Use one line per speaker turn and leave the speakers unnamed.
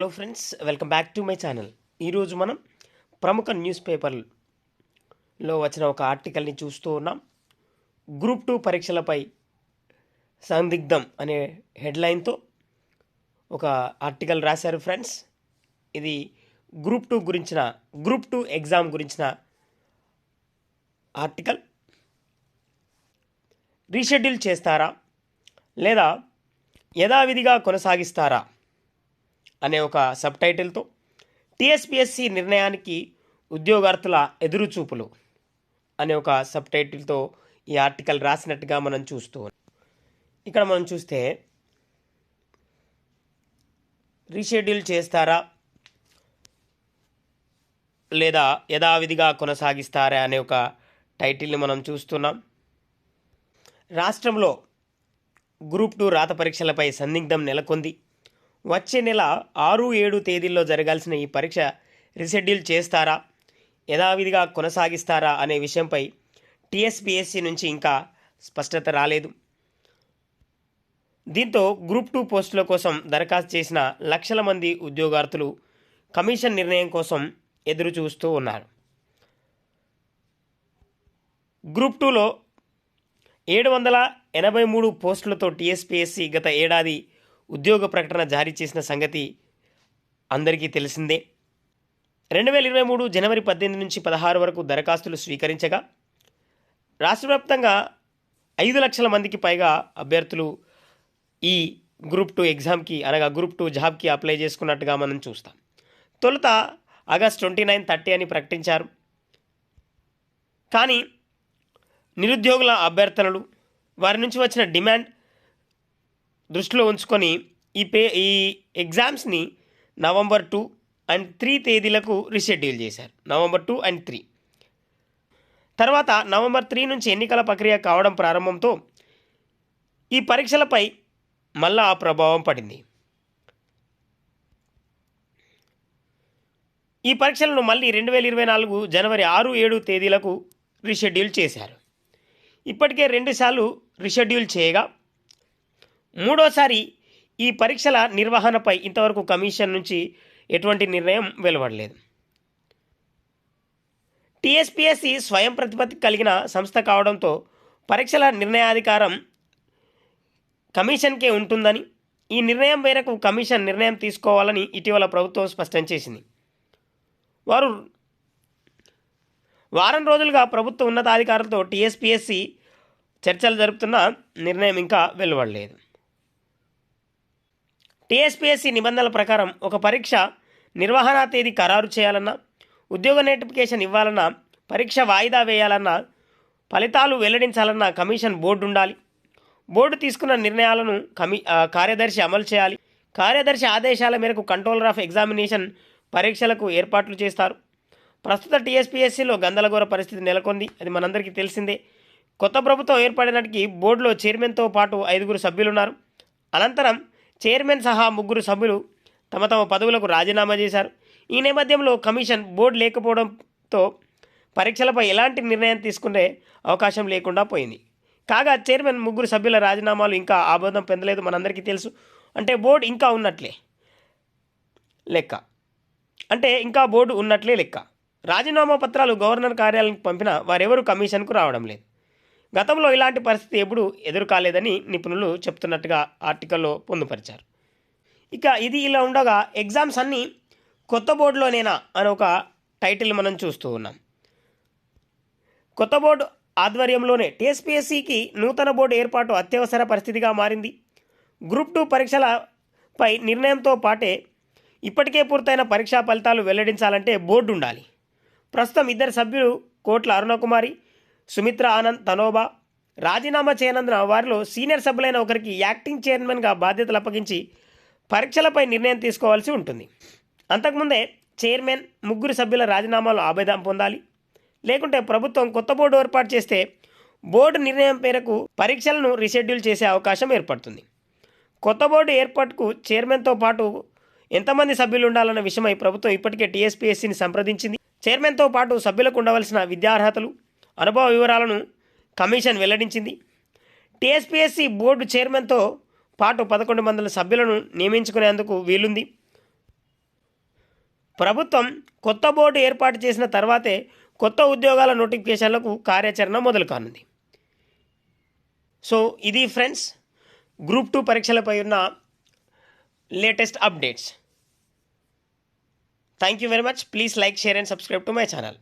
Hello friends welcome back to my channel ఈరోజు మనం ప్రముఖ న్యూస్ పేపర్లో వచ్చిన ఒక ఆర్టికల్ని చూస్తూ ఉన్నాం. గ్రూప్ టూ పరీక్షలపై సందిగ్ధం అనే హెడ్లైన్తో ఒక ఆర్టికల్ రాశారు ఫ్రెండ్స్ ఇది గ్రూప్ టూ గురించిన గ్రూప్ టూ ఎగ్జామ్ గురించిన ఆర్టికల్ రీషెడ్యూల్ చేస్తారా? లేదా యథావిధిగా కొనసాగిస్తారా? అనే ఒక సబ్ టైటిల్తో టీఎస్పిఎస్సి నిర్ణయానికి ఉద్యోగార్థుల ఎదురుచూపులు అనే ఒక సబ్ టైటిల్తో ఈ ఆర్టికల్ రాసినట్టుగా మనం చూస్తూ ఇక్కడ మనం చూస్తే రీషెడ్యూల్ చేస్తారా? లేదా యథావిధిగా కొనసాగిస్తారా అనే ఒక టైటిల్ని మనం చూస్తున్నాం. రాష్ట్రంలో గ్రూప్ టూ రాత పరీక్షలపై సందిగ్ధం నెలకొంది. వచ్చే నెల ఆరు ఏడు తేదీల్లో జరగాల్సిన ఈ పరీక్ష రీషెడ్యూల్ చేస్తారా? యథావిధిగా కొనసాగిస్తారా అనే విషయంపై టీఎస్పీఎస్సీ నుంచి ఇంకా స్పష్టత రాలేదు. దీంతో గ్రూప్ టూ పోస్టుల కోసం దరఖాస్తు చేసిన లక్షల మంది ఉద్యోగార్థులు కమిషన్ నిర్ణయం కోసం ఎదురు చూస్తూ ఉన్నారు. గ్రూప్ టూలో ఏడు వందల ఎనభై మూడు పోస్టులతో టీఎస్పీఎస్సీ గత ఏడాది ఉద్యోగ ప్రకటన జారీ చేసిన సంగతి అందరికీ తెలిసిందే. రెండు వేల ఇరవై మూడు జనవరి పద్దెనిమిది నుంచి పదహారు వరకు దరఖాస్తులు స్వీకరించగా రాష్ట్ర వ్యాప్తంగా ఐదు లక్షల మందికి పైగా అభ్యర్థులు ఈ గ్రూప్ టూ ఎగ్జామ్కి అనగా గ్రూప్ టూ జాబ్కి అప్లై చేసుకున్నట్టుగా మనం చూస్తాం. తొలుత ఆగస్ట్ ట్వంటీ నైన్ థర్టీ అని ప్రకటించారు. కానీ నిరుద్యోగుల అభ్యర్థనలు వారి నుంచి వచ్చిన డిమాండ్ దృష్టిలో ఉంచుకొని ఈ పే ఈ ఎగ్జామ్స్ని నవంబర్ టూ అండ్ త్రీ తేదీలకు రీషెడ్యూల్ చేశారు. November two and three. తర్వాత నవంబర్ త్రీ నుంచి ఎన్నికల ప్రక్రియ కావడం ప్రారంభంతో ఈ పరీక్షలపై మళ్ళా ఆ ప్రభావం పడింది. ఈ పరీక్షలను మళ్ళీ రెండు వేల ఇరవై నాలుగు జనవరి ఆరు ఏడు తేదీలకు రీషెడ్యూల్ చేశారు. ఇప్పటికే రెండుసార్లు రీషెడ్యూల్ చేయగా మూడోసారి ఈ పరీక్షల నిర్వహణపై ఇంతవరకు కమిషన్ నుంచి ఎటువంటి నిర్ణయం వెలువడలేదు. టీఎస్పీఎస్సి స్వయం ప్రతిపత్తి కలిగిన సంస్థ కావడంతో పరీక్షల నిర్ణయాధికారం కమిషన్కే ఉంటుందని ఈ నిర్ణయం మేరకు కమిషన్ నిర్ణయం తీసుకోవాలని ఇటీవల ప్రభుత్వం స్పష్టం చేసింది. వారు వారం రోజులుగా ప్రభుత్వ ఉన్నతాధికారులతో టీఎస్పీఎస్సి చర్చలు జరుపుతున్న నిర్ణయం ఇంకా వెలువడలేదు. టీఎస్పీఎస్సీ నిబంధనల ప్రకారం ఒక పరీక్ష నిర్వహణ తేదీ ఖరారు చేయాలన్నా ఉద్యోగ నోటిఫికేషన్ ఇవ్వాలన్నా పరీక్ష వాయిదా వేయాలన్నా ఫలితాలు వెల్లడించాలన్నా కమిషన్ బోర్డు ఉండాలి బోర్డు తీసుకున్న నిర్ణయాలను కమి కార్యదర్శి అమలు చేయాలి. కార్యదర్శి ఆదేశాల మేరకు కంట్రోలర్ ఆఫ్ ఎగ్జామినేషన్ పరీక్షలకు ఏర్పాట్లు చేస్తారు. ప్రస్తుత టీఎస్పీఎస్సీలో గందరగోళ పరిస్థితి నెలకొంది. అది మనందరికీ తెలిసిందే. కొత్త ప్రభుత్వం ఏర్పడినటికి బోర్డులో చైర్మన్తో పాటు ఐదుగురు సభ్యులున్నారు. అనంతరం చైర్మన్ సహా ముగ్గురు సభ్యులు తమ తమ పదవులకు రాజీనామా చేశారు. ఈ నేపథ్యంలో కమిషన్ బోర్డు లేకపోవడంతో పరీక్షలపై ఎలాంటి నిర్ణయం తీసుకునే అవకాశం లేకుండా పోయింది. కాగా చైర్మన్ ముగ్గురు సభ్యుల రాజీనామాలు ఇంకా ఆబోధం పొందలేదు మనందరికీ తెలుసు. అంటే బోర్డు ఇంకా ఉన్నట్లే లెక్క. అంటే ఇంకా బోర్డు ఉన్నట్లే లెక్క. రాజీనామా పత్రాలు గవర్నర్ కార్యాలయానికి పంపిన వారెవరూ కమిషన్కు రావడం లేదు. గతంలో ఇలాంటి పరిస్థితి ఎప్పుడూ ఎదురు కాలేదని నిపుణులు చెప్తున్నట్టుగా ఆర్టికల్లో పొందుపరిచారు. ఇక ఇది ఇలా ఉండగా ఎగ్జామ్స్ అన్నీ కొత్త బోర్డులోనేనా అని ఒక టైటిల్ మనం చూస్తూ ఉన్నాం. కొత్త బోర్డు ఆధ్వర్యంలోనే టీఎస్పీఎస్సికి నూతన బోర్డు ఏర్పాటు అత్యవసర పరిస్థితిగా మారింది. గ్రూప్ టూ పరీక్షలపై నిర్ణయంతో పాటే ఇప్పటికే పూర్తయిన పరీక్షా ఫలితాలు వెల్లడించాలంటే బోర్డు ఉండాలి. ప్రస్తుతం ఇద్దరు సభ్యులు కోట్ల అరుణకుమారి సుమిత్ర ఆనంద్ తనోబా రాజీనామా చేయనందున వారిలో సీనియర్ సభ్యులైన ఒకరికి యాక్టింగ్ చైర్మన్గా బాధ్యతలు అప్పగించి పరీక్షలపై నిర్ణయం తీసుకోవాల్సి ఉంటుంది. అంతకుముందే చైర్మన్ ముగ్గురు సభ్యుల రాజీనామాలు ఆబేదం పొందాలి. లేకుంటే ప్రభుత్వం కొత్త బోర్డు ఏర్పాటు చేస్తే బోర్డు నిర్ణయం మేరకు పరీక్షలను రీషెడ్యూల్ చేసే అవకాశం ఏర్పడుతుంది. కొత్త బోర్డు ఏర్పాటుకు చైర్మన్తో పాటు ఎంతమంది సభ్యులు ఉండాలన్న విషయమై ప్రభుత్వం ఇప్పటికే టీఎస్పీఎస్సీని సంప్రదించింది. చైర్మన్తో పాటు సభ్యులకు ఉండవలసిన విద్యార్హతలు అనుభవ వివరాలను కమిషన్ వెల్లడించింది. టీఎస్పీఎస్సీ బోర్డు చైర్మన్తో పాటు పదకొండు మంది సభ్యులను నియమించుకునేందుకు వీలుంది. ప్రభుత్వం కొత్త బోర్డు ఏర్పాటు చేసిన తర్వాతే కొత్త ఉద్యోగాల నోటిఫికేషన్లకు కార్యాచరణ మొదలు కానుంది. సో ఇది ఫ్రెండ్స్ గ్రూప్ టూ పరీక్షలపై ఉన్న latest updates. Thank you very much. Please like share and subscribe to my channel.